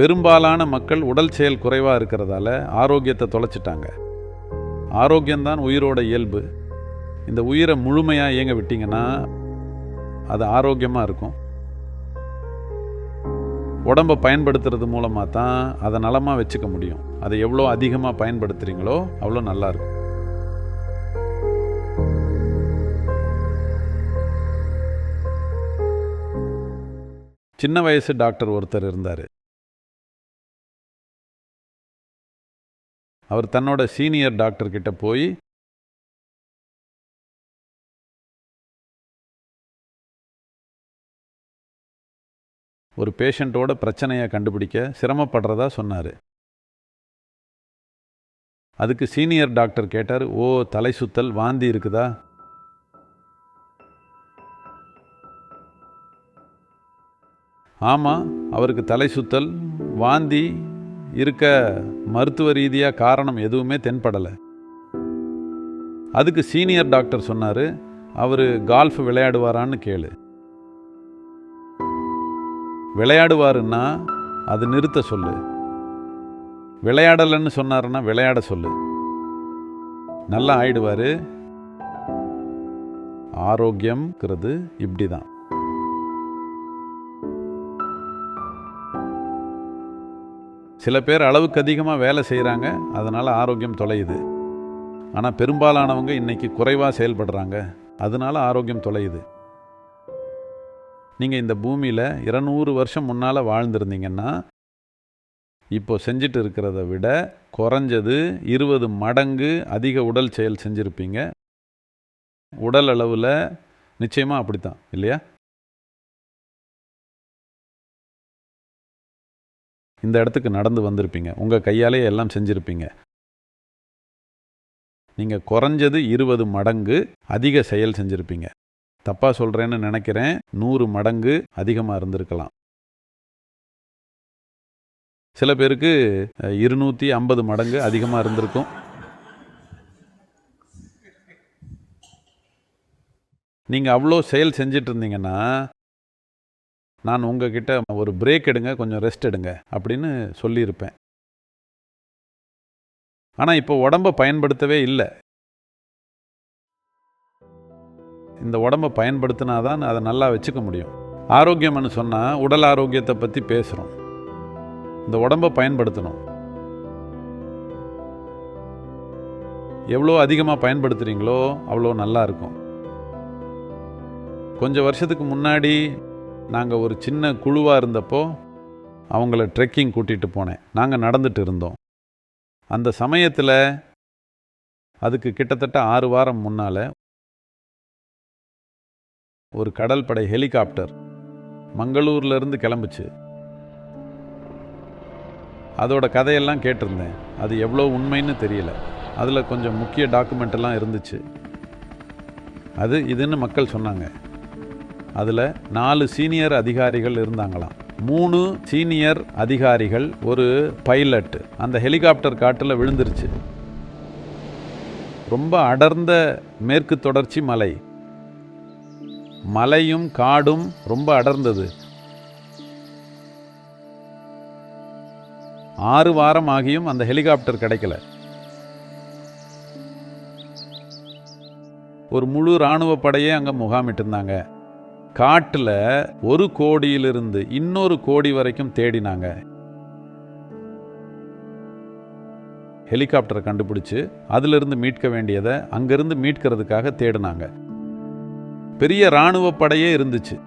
பெரும்பாலான மக்கள் உடல் செயல் குறைவாக இருக்கிறதால ஆரோக்கியத்தை தொலைச்சிட்டாங்க. ஆரோக்கியம்தான் உயிரோட இயல்பு. இந்த உயிரை முழுமையாக இயங்க விட்டிங்கன்னா அது ஆரோக்கியமாக இருக்கும். உடம்பை பயன்படுத்துறது மூலமாக தான் அதை நலமாக வச்சுக்க முடியும். அதை எவ்வளோ அதிகமாக பயன்படுத்துகிறீங்களோ அவ்வளோ நல்லாயிருக்கும் சின்ன வயசு டாக்டர் ஒருத்தர் இருந்தார். அவர் தன்னோட சீனியர் டாக்டர்கிட்ட போய் ஒரு பேஷண்ட்டோட பிரச்சனையை கண்டுபிடிக்க சிரமப்படுறதா சொன்னார். அதுக்கு சீனியர் டாக்டர் கேட்டார் ஓ தலை சுத்தல் வாந்தி இருக்குதா? ஆமாம் அவருக்கு தலை சுத்தல் வாந்தி இருக்க மருத்துவ ரீதியாக காரணம் எதுவுமே தென்படலை. அதுக்கு சீனியர் டாக்டர் சொன்னார் அவர் கால்ஃப் விளையாடுவாரான்னு கேளு. விளையாடுவாருன்னா அது நிறுத்த சொல்லு. விளையாடலைன்னு சொன்னாருன்னா விளையாட சொல்லு. நல்லா ஆயிடுவார். ஆரோக்கியம்ங்கிறது இப்படி தான் சில பேர் அளவுக்கு அதிகமாக வேலை செய்கிறாங்க அதனால் ஆரோக்கியம் தொலையுது. ஆனால் பெரும்பாலானவங்க இன்றைக்கி குறைவாக செயல்படுறாங்க. அதனால் ஆரோக்கியம் தொலையுது. நீங்கள் இந்த பூமியில் இருநூறு வருஷம் முன்னால் வாழ்ந்திருந்தீங்கன்னா இப்போ செஞ்சுட்டு இருக்கிறத விட குறைஞ்சது இருபது மடங்கு அதிக உடல் செயல் செஞ்சுருப்பீங்க. உடல் அளவில் நிச்சயமாக அப்படித்தான் இல்லையா? இந்த இடத்துக்கு நடந்து வந்திருப்பீங்க. உங்கள் கையாலே எல்லாம் செஞ்சுருப்பீங்க. நீங்கள் குறைஞ்சது இருபது மடங்கு அதிக செயல் செஞ்சுருப்பீங்க. தப்பாக சொல்கிறேன்னு நினைக்கிறேன். நூறு மடங்கு அதிகமாக இருந்திருக்கலாம். சில பேருக்கு இருநூற்றி ஐம்பது மடங்கு அதிகமாக இருந்திருக்கும். நீங்கள் அவ்வளோ செயல் செஞ்சிட்டு இருந்தீங்கன்னா நான் உங்ககிட்ட ஒரு பிரேக் எடுங்க கொஞ்சம் ரெஸ்ட் எடுங்க அப்படின்னு சொல்லியிருப்பேன். ஆனால் இப்போ உடம்பை பயன்படுத்தவே இல்லை. இந்த உடம்பை பயன்படுத்தினா தான் அதை நல்லா வச்சுக்க முடியும். ஆரோக்கியம்னு சொன்னால் உடல் ஆரோக்கியத்தை பற்றி பேசுகிறோம் இந்த உடம்பை பயன்படுத்தணும். எவ்வளோ அதிகமாக பயன்படுத்துகிறீங்களோ அவ்வளோ நல்லா இருக்கும். கொஞ்சம் வருஷத்துக்கு முன்னாடி நாங்கள் ஒரு சின்ன குழுவாக இருந்தப்போ அவங்கள ட்ரெக்கிங் கூட்டிகிட்டு போனேன். நாங்கள் நடந்துட்டு இருந்தோம். அந்த சமயத்தில் அதுக்கு கிட்டத்தட்ட ஆறு வாரம் முன்னால் ஒரு கடல் படை ஹெலிகாப்டர் மங்களூர்லேருந்து கிளம்புச்சு. அதோட கதையெல்லாம் கேட்டிருந்தேன். அது எவ்வளோ உண்மைன்னு தெரியல. அதில் கொஞ்சம் முக்கிய டாக்குமெண்ட் எல்லாம் இருந்துச்சு. அது இதுன்னு மக்கள் சொன்னாங்க. அதில் நாலு சீனியர் அதிகாரிகள் இருந்தாங்களாம். மூணு சீனியர் அதிகாரிகள் ஒரு பைலட். அந்த ஹெலிகாப்டர் காட்டில் விழுந்துருச்சு. ரொம்ப அடர்ந்த மேற்கு தொடர்ச்சி மலை. மலையும் காடும் ரொம்ப அடர்ந்தது. ஆறு வாரம் ஆகியும் அந்த ஹெலிகாப்டர் கிடைக்கல. ஒரு முழு இராணுவ படையே அங்கே முகாமிட்டிருந்தாங்க. காட்டில் ஒரு கோடியிலிருந்து இன்னொரு கோடி வரைக்கும் தேடினாங்க. ஹெலிகாப்டரை கண்டுபிடிச்சு அதிலிருந்து மீட்க வேண்டியதை அங்கிருந்து மீட்கிறதுக்காக தேடினாங்க. பெரிய இராணுவ படையே இருந்துச்சு.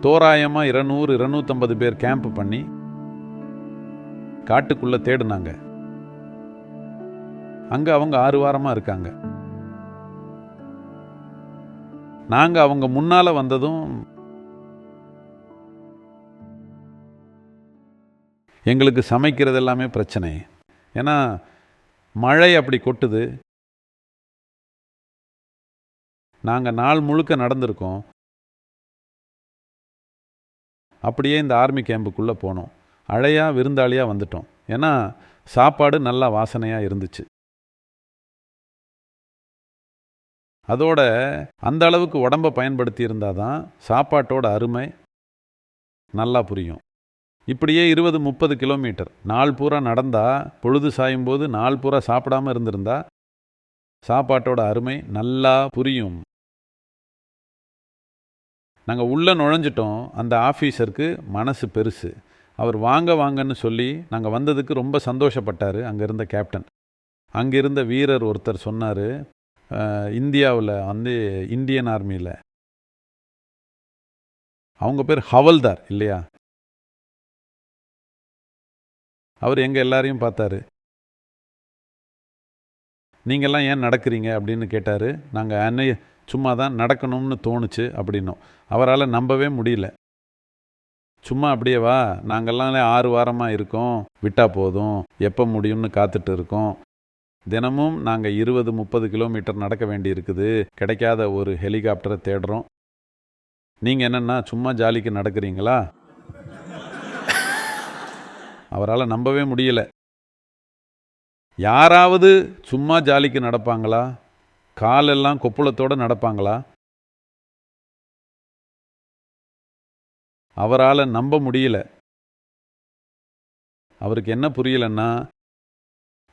தோராயமாக இருநூறு இருநூத்தம்பது பேர் கேம்ப் பண்ணி காட்டுக்குள்ள தேடினாங்க. அங்க அவங்க ஆறு வாரமா இருக்காங்க. நாங்கள் அவங்க முன்னால் வந்ததும் எங்களுக்கு சமைக்கிறது எல்லாமே பிரச்சனை. ஏன்னா மழை அப்படி கொட்டுது. நாங்கள் நாள் முழுக்க நடந்திருக்கோம். அப்படியே இந்த ஆர்மி கேம்புக்குள்ளே போனோம். அழையாக விருந்தாளியாக வந்துட்டோம். ஏன்னா சாப்பாடு நல்லா வாசனையாக இருந்துச்சு. அதோட அந்த அளவுக்கு உடம்பை பயன்படுத்தி இருந்தால் தான் சாப்பாட்டோட அருமை நல்லா புரியும். இப்படியே இருபது முப்பது கிலோமீட்டர் நாள் பூரா நடந்தால் பொழுது சாயும் போது நாள் பூரா சாப்பிடாம இருந்திருந்தா சாப்பாட்டோட அருமை நல்லா புரியும். நாங்கள் உள்ளே நுழைஞ்சிட்டோம். அந்த ஆஃபீஸருக்கு மனசு பெருசு. அவர் வாங்க வாங்கன்னு சொல்லி நாங்கள் வந்ததுக்கு ரொம்ப சந்தோஷப்பட்டார் அங்கே இருந்த கேப்டன். அங்கிருந்த வீரர் ஒருத்தர் சொன்னார் இந்தியாவில் வந்து இந்தியன் ஆர்மியில். அவங்க பேர் ஹவல்தார் இல்லையா? அவர் எங்கள் எல்லாரையும் பார்த்தாரு. நீங்கள்லாம் ஏன் நடக்கிறீங்க? அப்படின்னு கேட்டார். நாங்கள் அன்னை சும்மா தான் நடக்கணும்னு தோணுச்சு அப்படின்னோம். அவரால் நம்பவே முடியல. சும்மா அப்படியே வா. நாங்கள்லாம் ஆறு வாரமாக இருக்கோம். விட்டால் போதும். எப்போ முடியும்னு காத்துட்டு இருக்கோம். தினமும் நாங்கள் இருபது முப்பது கிலோமீட்டர் நடக்க வேண்டி இருக்குது கிடைக்காத ஒரு ஹெலிகாப்டரை தேடுறோம். நீங்கள் என்னென்னா சும்மா ஜாலிக்கு நடக்கிறீங்களா? அவரால் நம்பவே முடியல. யாராவது சும்மா ஜாலிக்கு நடப்பாங்களா? காலெல்லாம் கொப்புளத்தோடு நடப்பாங்களா? அவரால் நம்ப முடியல. அவருக்கு என்ன புரியலன்னா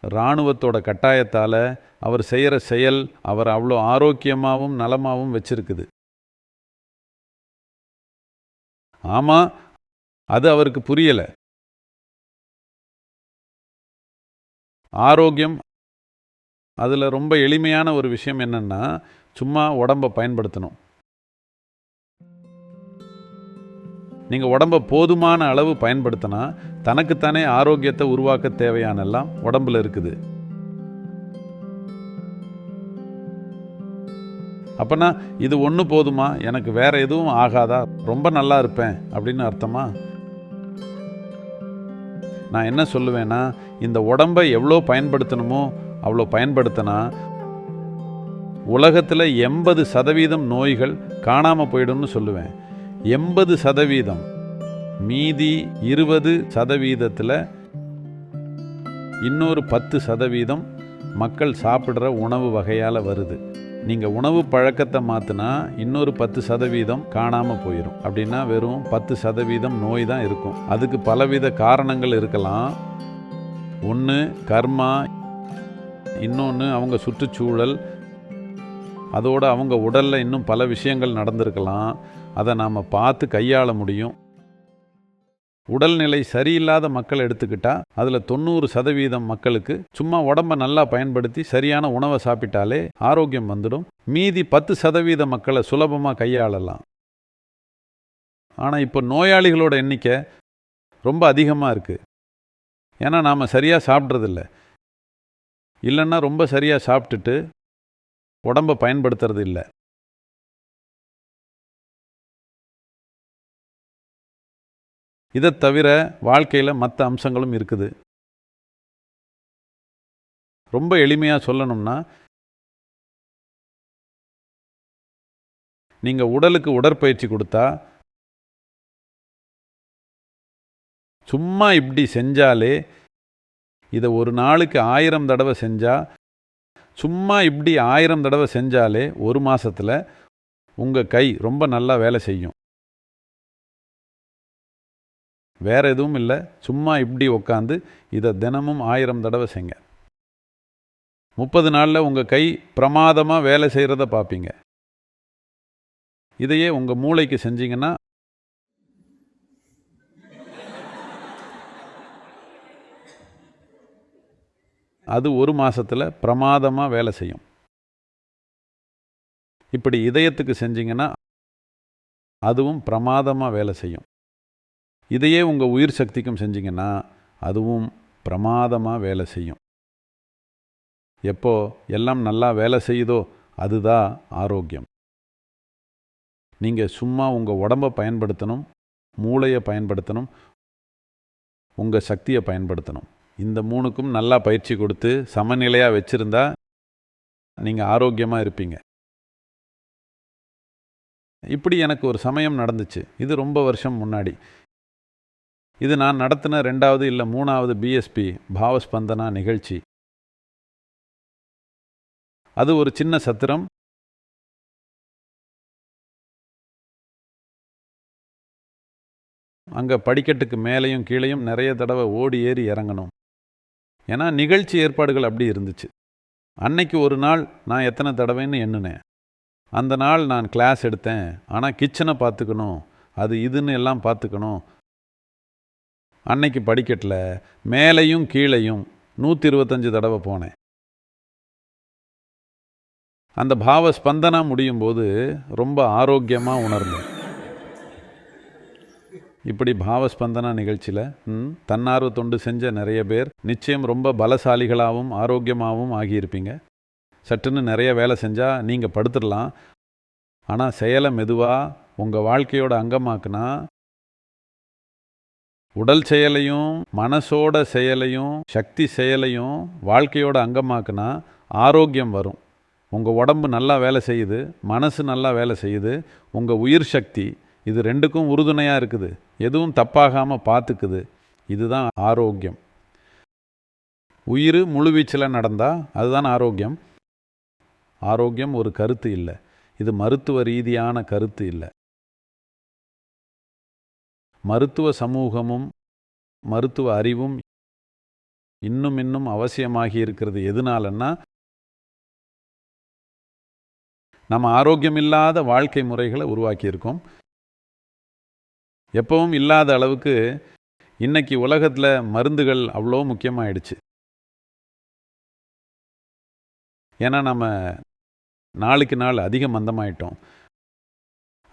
இராணுவத்தோட கட்டாயத்தால் அவர் செய்கிற செயல் அவர் அவ்வளோ ஆரோக்கியமாகவும் நலமாகவும் வச்சிருக்குது. ஆமாம் அது அவருக்கு புரியலை. ஆரோக்கியம் அதில் ரொம்ப எளிமையான ஒரு விஷயம் என்னென்னா சும்மா உடம்பை பயன்படுத்தணும். நீங்கள் உடம்பை போதுமான அளவு பயன்படுத்தினா தனக்குத்தானே ஆரோக்கியத்தை உருவாக்க தேவையானெல்லாம் உடம்புல இருக்குது. அப்போனா இது ஒன்று போதுமா? எனக்கு வேறு எதுவும் ஆகாதா? ரொம்ப நல்லா இருப்பேன் அப்படின்னு அர்த்தமா? நான் என்ன சொல்லுவேன்னா இந்த உடம்பை எவ்வளோ பயன்படுத்தணுமோ அவ்வளோ பயன்படுத்தினா உலகத்தில் எண்பது சதவீதம் நோய்கள் காணாமல் போயிடும்னு சொல்லுவேன். எண்பது சதவீதம். மீதி இருபது சதவீதத்தில் இன்னொரு பத்து சதவீதம் மக்கள் சாப்பிட்ற உணவு வகையால் வருது. நீங்கள் உணவு பழக்கத்தை மாற்றினா இன்னொரு பத்து சதவீதம் காணாமல் போயிடும் அப்படின்னா வெறும் பத்து சதவீதம் நோய் தான் இருக்கும். அதுக்கு பலவித காரணங்கள் இருக்கலாம். ஒன்று கர்மா இன்னொன்று அவங்க சுற்றுச்சூழல் அதோடு அவங்க உடலில் இன்னும் பல விஷயங்கள் நடந்திருக்கலாம். அதை நாம் பார்த்து கையாள முடியும். உடல்நிலை சரியில்லாத மக்கள் எடுத்துக்கிட்டால் அதில் தொண்ணூறு சதவீதம் மக்களுக்கு சும்மா உடம்பை நல்லா பயன்படுத்தி சரியான உணவை சாப்பிட்டாலே ஆரோக்கியம் வந்துடும். மீதி பத்து சதவீத மக்களை சுலபமாக கையாளலாம். ஆனால் இப்போ நோயாளிகளோட எண்ணிக்கை ரொம்ப அதிகமாக இருக்குது ஏன்னா நாம் சரியாக சாப்பிட்றதில்ல. இல்லைன்னா ரொம்ப சரியாக சாப்பிட்டுட்டு உடம்பை பயன்படுத்துறது இல்லை. இதை தவிர வாழ்க்கையில் மற்ற அம்சங்களும் இருக்குது. ரொம்ப எளிமையாக சொல்லணும்னா நீங்கள் உடலுக்கு உடற்பயிற்சி கொடுத்தா சும்மா இப்படி செஞ்சாலே இதை ஒரு நாளுக்கு ஆயிரம் தடவை செஞ்சால் சும்மா இப்படி ஆயிரம் தடவை செஞ்சாலே ஒரு மாதத்தில் உங்கள் கை ரொம்ப நல்லா வேலை செய்யும். வேற எதுவும் இல்லை. சும்மா இப்படி உக்காந்து இதை தினமும் ஆயிரம் தடவை செய்ங்க. முப்பது நாளில் உங்கள் கை பிரமாதமாக வேலை செய்கிறத பார்ப்பீங்க இதையே உங்கள் மூளைக்கு செஞ்சிங்கன்னா அது ஒரு மாதத்தில் பிரமாதமாக வேலை செய்யும். இப்படி இதயத்துக்கு செஞ்சிங்கன்னா அதுவும் பிரமாதமாக வேலை செய்யும். இதையே உங்கள் உயிர் சக்திக்கும் செஞ்சிங்கன்னா அதுவும் பிரமாதமாக வேலை செய்யும். எப்போ எல்லாம் நல்லா வேலை செய்யுதோ அதுதான் ஆரோக்கியம். நீங்கள் சும்மா உங்கள் உடம்பை பயன்படுத்தணும் மூளையை பயன்படுத்தணும் உங்கள் சக்தியை பயன்படுத்தணும். இந்த மூணுக்கும் நல்லா பயிற்சி கொடுத்து சமநிலையாக வச்சுருந்தா நீங்கள் ஆரோக்கியமாக இருப்பீங்க. இப்படி எனக்கு ஒரு சமயம் நடந்துச்சு. இது ரொம்ப வருஷம் முன்னாடி. இது நான் நடத்தின ரெண்டாவது இல்லை மூணாவது பிஎஸ்பி பாவஸ்பந்தனா நிகழ்ச்சி. அது ஒரு சின்ன சத்திரம். அங்கே படிக்கட்டுக்கு மேலேயும் கீழேயும் நிறைய தடவை ஓடி ஏறி இறங்கணும். ஏன்னா நிகழ்ச்சி ஏற்பாடுகள் அப்படி இருந்துச்சு. அன்னைக்கு ஒரு நாள் நான் எத்தனை தடவைன்னு எண்ணினேன். அந்த நாள் நான் கிளாஸ் எடுத்தேன். ஆனால் கிச்சனை பார்த்துக்கணும். அது இதுன்னு எல்லாம் பார்த்துக்கணும். அன்னைக்கு படிக்கட்டில் மேலையும் கீழேயும் நூற்றி இருபத்தஞ்சு தடவை போனேன். அந்த பாவ ஸ்பந்தனா முடியும் போது ரொம்ப ஆரோக்கியமாக உணர்ந்தேன். இப்படி பாவஸ்பந்தன நிகழ்ச்சியில் ம், தன்னார்வ தொண்டு செஞ்ச நிறைய பேர் நிச்சயம் ரொம்ப பலசாலிகளாகவும் ஆரோக்கியமாகவும் ஆகியிருப்பீங்க. சட்டுன்னு நிறைய வேலை செஞ்சால் நீங்கள் படுத்துடலாம். ஆனால் செயலை மெதுவாக உங்கள் வாழ்க்கையோட அங்கமாக்குனா உடல் செயலையும் மனசோட செயலையும் சக்தி செயலையும் வாழ்க்கையோட அங்கமாக்குனா ஆரோக்கியம் வரும். உங்கள் உடம்பு நல்லா வேலை செய்யுது மனசு நல்லா வேலை செய்யுது உங்கள் உயிர் சக்தி இது ரெண்டுக்கும் உறுதுணையாக இருக்குது. எதுவும் தப்பாகாமல் பார்த்துக்குது இதுதான் ஆரோக்கியம். உயிர் முழுவீச்சில் நடந்தால் அதுதான் ஆரோக்கியம். ஆரோக்கியம் ஒரு கருத்து இல்லை. இது மருத்துவ ரீதியான கருத்து இல்லை. மருத்துவ சமூகமும் மருத்துவ அறிவும் இன்னும் இன்னும் அவசியமாகி இருக்கிறது. எதனாலன்னா நம்ம ஆரோக்கியம் இல்லாத வாழ்க்கை முறைகளை உருவாக்கியிருக்கோம். எப்பவும் இல்லாத அளவுக்கு இன்னைக்கு உலகத்தில் மருந்துகள் அவ்வளோ முக்கியமாகிடுச்சு ஏன்னா நம்ம நாளுக்கு நாள் அதிக மந்தமாயிட்டோம்.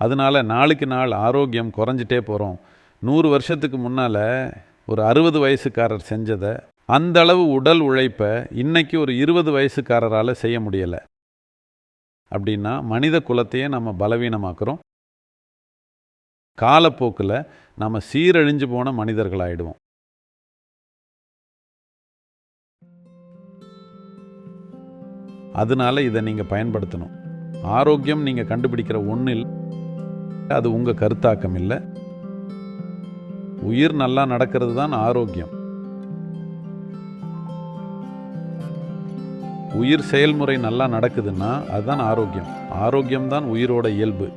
அதனால நாளுக்கு நாள் ஆரோக்கியம் குறைஞ்சிட்டே போகிறோம் நூறு வருஷத்துக்கு முன்னால் ஒரு அறுபது வயசுக்காரர் செஞ்சதை அந்த அளவு உடல் உழைப்பை இன்றைக்கி ஒரு இருபது வயசுக்காரரால் செய்ய முடியலை. அப்படின்னா மனித குலத்தையே நம்ம பலவீனமாக்குறோம். காலப்போக்கில் நம்ம சீரழிஞ்சு போன மனிதர்களாயிடுவோம். அதனால இதை நீங்கள் பயன்படுத்தணும். ஆரோக்கியம் நீங்கள் கண்டுபிடிக்கிற ஒன்றில் அது உங்கள் கருத்தாக்கம் இல்லை. உயிர் நல்லா நடக்கிறது தான் ஆரோக்கியம். உயிர் செயல்முறை நல்லா நடக்குதுன்னா அதுதான் ஆரோக்கியம். ஆரோக்கியம் தான் உயிரோட இயல்பு.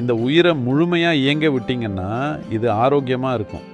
இந்த உயிரை முழுமையாக இயங்க விட்டிங்கன்னா இது ஆரோக்கியமாக இருக்கும்.